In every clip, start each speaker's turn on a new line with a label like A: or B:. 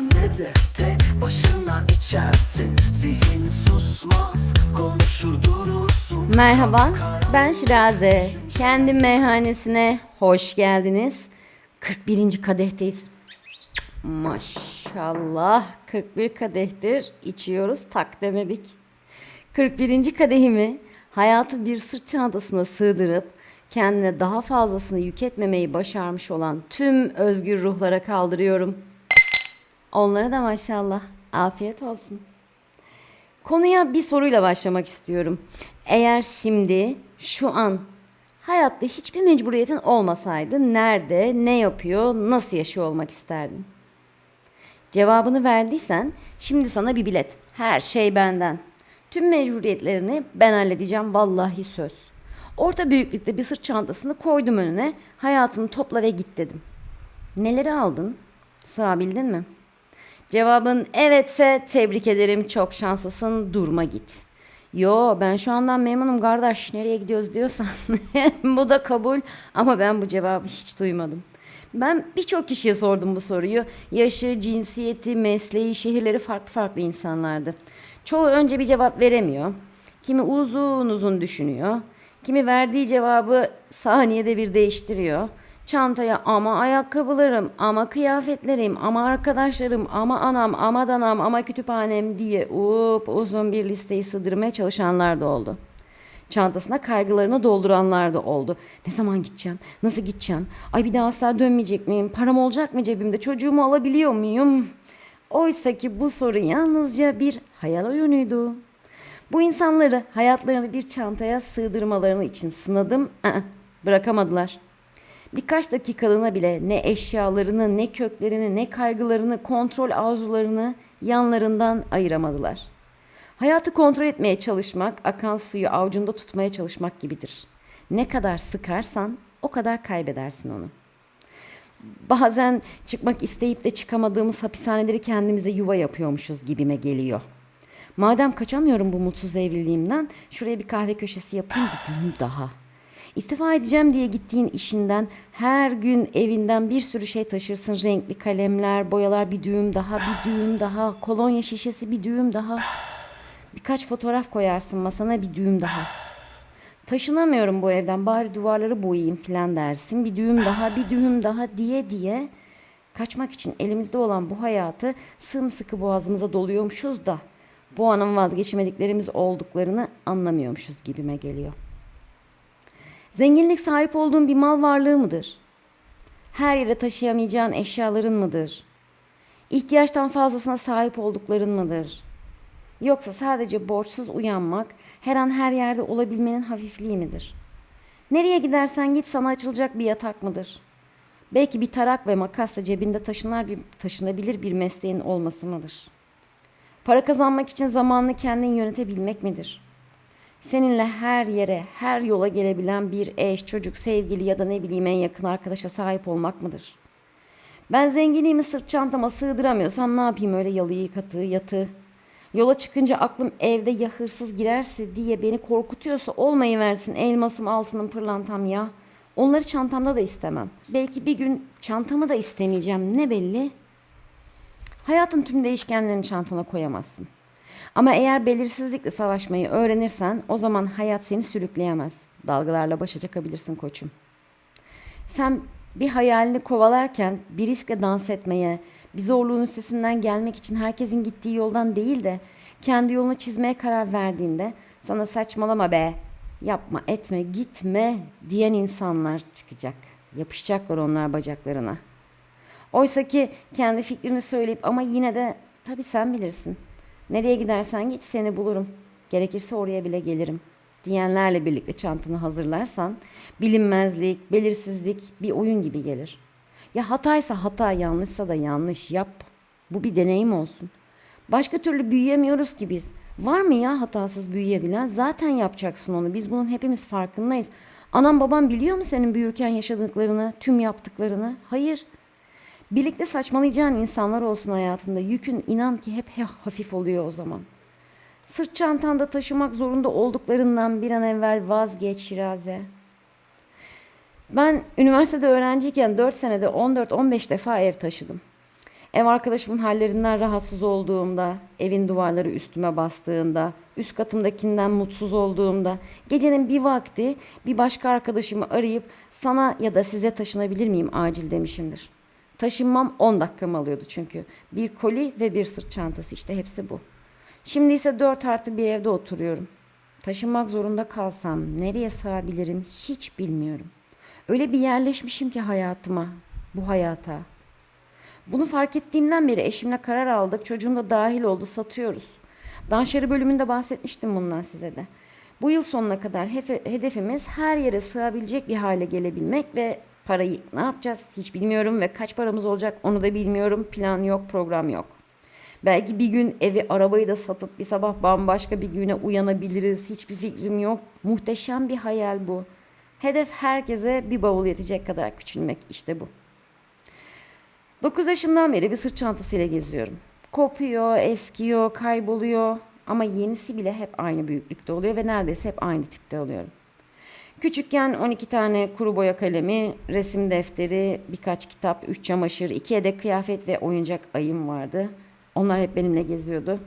A: ne de tek başına içersin Zihin susmaz konuşur durursun
B: Merhaba, ben Şiraze. Kendi meyhanesine hoş geldiniz. 41. kadehteyiz. Maşallah 41 kadehtir içiyoruz tak demedik. 41. kadehimi hayatı bir sırt çantasına sığdırıp kendine daha fazlasını yük etmemeyi başarmış olan tüm özgür ruhlara kaldırıyorum. Onlara da maşallah afiyet olsun. Konuya bir soruyla başlamak istiyorum. Eğer şimdi, şu an hayatta hiçbir mecburiyetin olmasaydı nerede, ne yapıyor, nasıl yaşıyor olmak isterdin? Cevabını verdiysen şimdi sana bir bilet. Her şey benden. Tüm mecburiyetlerini ben halledeceğim vallahi söz. Orta büyüklükte bir sırt çantasını koydum önüne. Hayatını topla ve git dedim. Neleri aldın? Sığabildin mi? Cevabın evetse tebrik ederim çok şanslısın durma git. Yo ben şu andan memnunum kardeş nereye gidiyoruz diyorsan bu da kabul ama ben bu cevabı hiç duymadım. Ben birçok kişiye sordum bu soruyu. Yaşı, cinsiyeti, mesleği, şehirleri farklı farklı insanlardı. Çoğu önce bir cevap veremiyor. Kimi uzun uzun düşünüyor. Kimi verdiği cevabı saniyede bir değiştiriyor. Çantaya ama ayakkabılarım, ama kıyafetlerim, ama arkadaşlarım, ama anam, ama danam, ama kütüphanem diye up uzun bir listeyi sığdırmaya çalışanlar da oldu. Çantasına kaygılarını dolduranlar da oldu. Ne zaman gideceğim? Nasıl gideceğim? Ay bir daha asla dönmeyecek miyim? Param olacak mı cebimde? Çocuğumu alabiliyor muyum? Oysa ki bu soru yalnızca bir hayal oyunuydu. Bu insanları hayatlarını bir çantaya sığdırmalarını için sınadım. Aa, bırakamadılar. Birkaç dakikalığına bile ne eşyalarını, ne köklerini, ne kaygılarını, kontrol arzularını yanlarından ayıramadılar. Hayatı kontrol etmeye çalışmak, akan suyu avucunda tutmaya çalışmak gibidir. Ne kadar sıkarsan o kadar kaybedersin onu. Bazen çıkmak isteyip de çıkamadığımız hapishaneleri kendimize yuva yapıyormuşuz gibime geliyor. Madem kaçamıyorum bu mutsuz evliliğimden, şuraya bir kahve köşesi yapayım gün daha. İstifa edeceğim diye gittiğin işinden her gün evinden bir sürü şey taşırsın. Renkli kalemler, boyalar, bir düğüm daha, bir düğüm daha, kolonya şişesi, bir düğüm daha. Birkaç fotoğraf koyarsın masana, bir düğüm daha. Taşınamıyorum bu evden, bari duvarları boyayayım filan dersin. Bir düğüm daha, bir düğüm daha diye diye kaçmak için elimizde olan bu hayatı sımsıkı boğazımıza doluyormuşuz da bu anın vazgeçemediklerimiz olduklarını anlamıyormuşuz gibime geliyor. Zenginlik sahip olduğun bir mal varlığı mıdır? Her yere taşıyamayacağın eşyaların mıdır? İhtiyaçtan fazlasına sahip oldukların mıdır? Yoksa sadece borçsuz uyanmak, her an her yerde olabilmenin hafifliği midir? Nereye gidersen git sana açılacak bir yatak mıdır? Belki bir tarak ve makasla cebinde taşınar bir, taşınabilir bir mesleğin olması mıdır? Para kazanmak için zamanını kendin yönetebilmek midir? Seninle her yere, her yola gelebilen bir eş, çocuk, sevgili ya da ne bileyim en yakın arkadaşa sahip olmak mıdır? Ben zenginliğimi sırt çantama sığdıramıyorsam ne yapayım öyle yalıyı katı yatı? Yola çıkınca aklım evde ya hırsız girerse diye beni korkutuyorsa olmayı versin elmasım altınım pırlantam ya. Onları çantamda da istemem. Belki bir gün çantamı da istemeyeceğim ne belli? Hayatın tüm değişkenlerini çantana koyamazsın. Ama eğer belirsizlikle savaşmayı öğrenirsen o zaman hayat seni sürükleyemez. Dalgalarla başa çakabilirsin koçum. Sen bir hayalini kovalarken bir riskle dans etmeye, bir zorluğun üstesinden gelmek için herkesin gittiği yoldan değil de kendi yolunu çizmeye karar verdiğinde sana saçmalama be, yapma, etme, gitme diyen insanlar çıkacak. Yapışacaklar onlar bacaklarına. Oysa ki kendi fikrini söyleyip ama yine de tabii sen bilirsin. Nereye gidersen git seni bulurum. Gerekirse oraya bile gelirim. Diyenlerle birlikte çantanı hazırlarsan bilinmezlik, belirsizlik bir oyun gibi gelir. Ya hataysa hata, yanlışsa da yanlış yap. Bu bir deneyim olsun. Başka türlü büyüyemiyoruz ki biz. Var mı ya hatasız büyüyebilen? Zaten yapacaksın onu. Biz bunun hepimiz farkındayız. Anam babam biliyor mu senin büyürken yaşadıklarını, tüm yaptıklarını? Hayır. Birlikte saçmalayacağın insanlar olsun hayatında. Yükün inan ki hep hafif oluyor o zaman. Sırt çantanda taşımak zorunda olduklarından bir an evvel vazgeç Şiraze. Ben üniversitede öğrenciyken 4 senede 14-15 defa ev taşıdım. Ev arkadaşımın hallerinden rahatsız olduğumda, evin duvarları üstüme bastığında, üst katımdakinden mutsuz olduğumda, gecenin bir vakti bir başka arkadaşımı arayıp sana ya da size taşınabilir miyim acil demişimdir. Taşınmam 10 dakikamı alıyordu çünkü. Bir koli ve bir sırt çantası işte hepsi bu. Şimdi ise 4 artı bir evde oturuyorum. Taşınmak zorunda kalsam nereye sığabilirim hiç bilmiyorum. Öyle bir yerleşmişim ki hayatıma, bu hayata. Bunu fark ettiğimden beri eşimle karar aldık. Çocuğum da dahil oldu satıyoruz. Danşeri bölümünde bahsetmiştim bundan size de. Bu yıl sonuna kadar hedefimiz her yere sığabilecek bir hale gelebilmek ve parayı ne yapacağız hiç bilmiyorum ve kaç paramız olacak onu da bilmiyorum. Plan yok, program yok. Belki bir gün evi, arabayı da satıp bir sabah bambaşka bir güne uyanabiliriz. Hiçbir fikrim yok. Muhteşem bir hayal bu. Hedef herkese bir bavul yetecek kadar küçülmek işte bu. 9 yaşımdan beri bir sırt çantasıyla geziyorum. Kopuyor, eskiyor, kayboluyor ama yenisi bile hep aynı büyüklükte oluyor ve neredeyse hep aynı tipte oluyorum. Küçükken 12 tane kuru boya kalemi, resim defteri, birkaç kitap, 3 çamaşır, 2 adet kıyafet ve oyuncak ayım vardı. Onlar hep benimle geziyordu.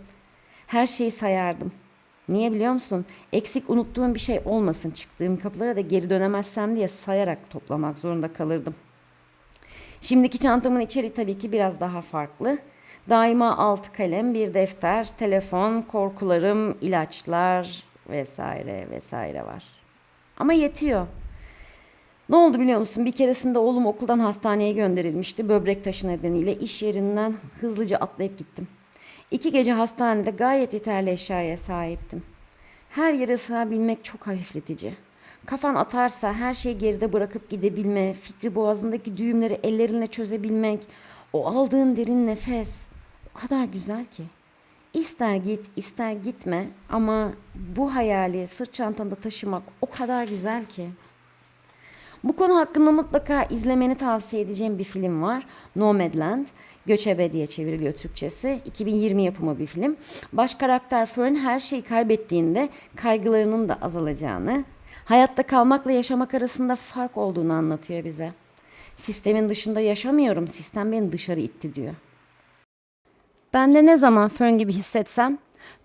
B: Her şeyi sayardım. Niye biliyor musun? Eksik unuttuğum bir şey olmasın çıktığım kapılara da geri dönemezsem diye sayarak toplamak zorunda kalırdım. Şimdiki çantamın içeriği tabii ki biraz daha farklı. Daima altı kalem, bir defter, telefon, korkularım, ilaçlar vesaire vesaire var. Ama yetiyor. Ne oldu biliyor musun? Bir keresinde oğlum okuldan hastaneye gönderilmişti. Böbrek taşı nedeniyle iş yerinden hızlıca atlayıp gittim. İki gece hastanede gayet yeterli eşyaya sahiptim. Her yere sığabilmek çok hafifletici. Kafan atarsa her şeyi geride bırakıp gidebilme, fikri boğazındaki düğümleri ellerinle çözebilmek, o aldığın derin nefes o kadar güzel ki. İster git, ister gitme ama bu hayali sırt çantanda taşımak o kadar güzel ki. Bu konu hakkında mutlaka izlemeni tavsiye edeceğim bir film var. Nomadland, Göçebe diye çevriliyor Türkçesi. 2020 yapımı bir film. Baş karakter Fern her şeyi kaybettiğinde kaygılarının da azalacağını, hayatta kalmakla yaşamak arasında fark olduğunu anlatıyor bize. Sistemin dışında yaşamıyorum, sistem beni dışarı itti diyor. Ben de ne zaman Fern gibi hissetsem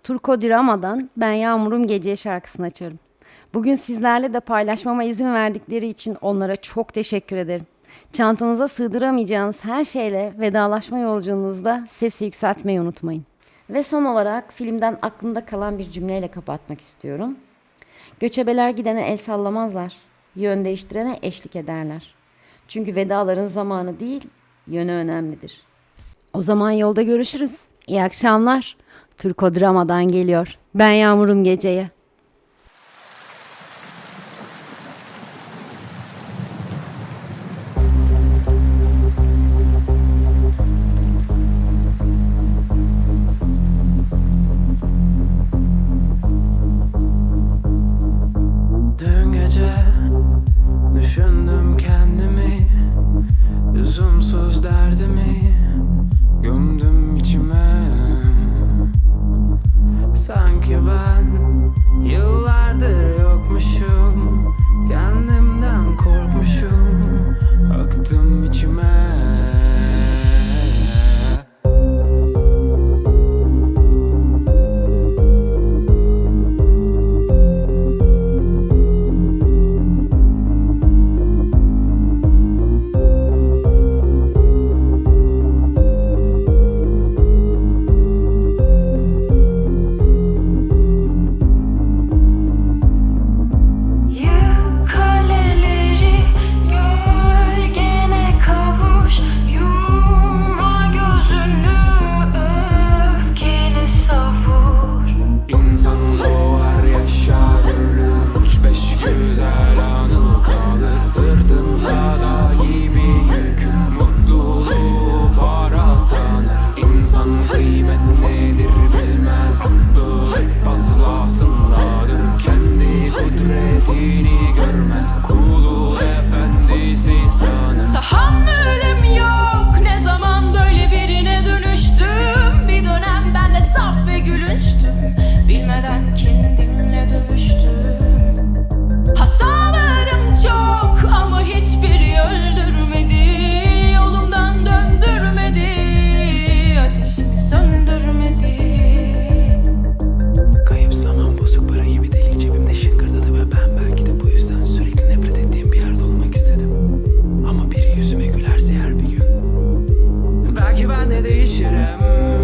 B: Turko Drama'dan Ben Yağmurum Gece şarkısını açarım. Bugün sizlerle de paylaşmama izin verdikleri için onlara çok teşekkür ederim. Çantanıza sığdıramayacağınız her şeyle vedalaşma yolculuğunuzda sesi yükseltmeyi unutmayın. Ve son olarak filmden aklımda kalan bir cümleyle kapatmak istiyorum. Göçebeler gidene el sallamazlar, yön değiştirene eşlik ederler. Çünkü vedaların zamanı değil, yönü önemlidir. O zaman yolda görüşürüz. İyi akşamlar. Turko Drama'dan geliyor. Ben Yağmurum Gece'ye.
C: ne değişirim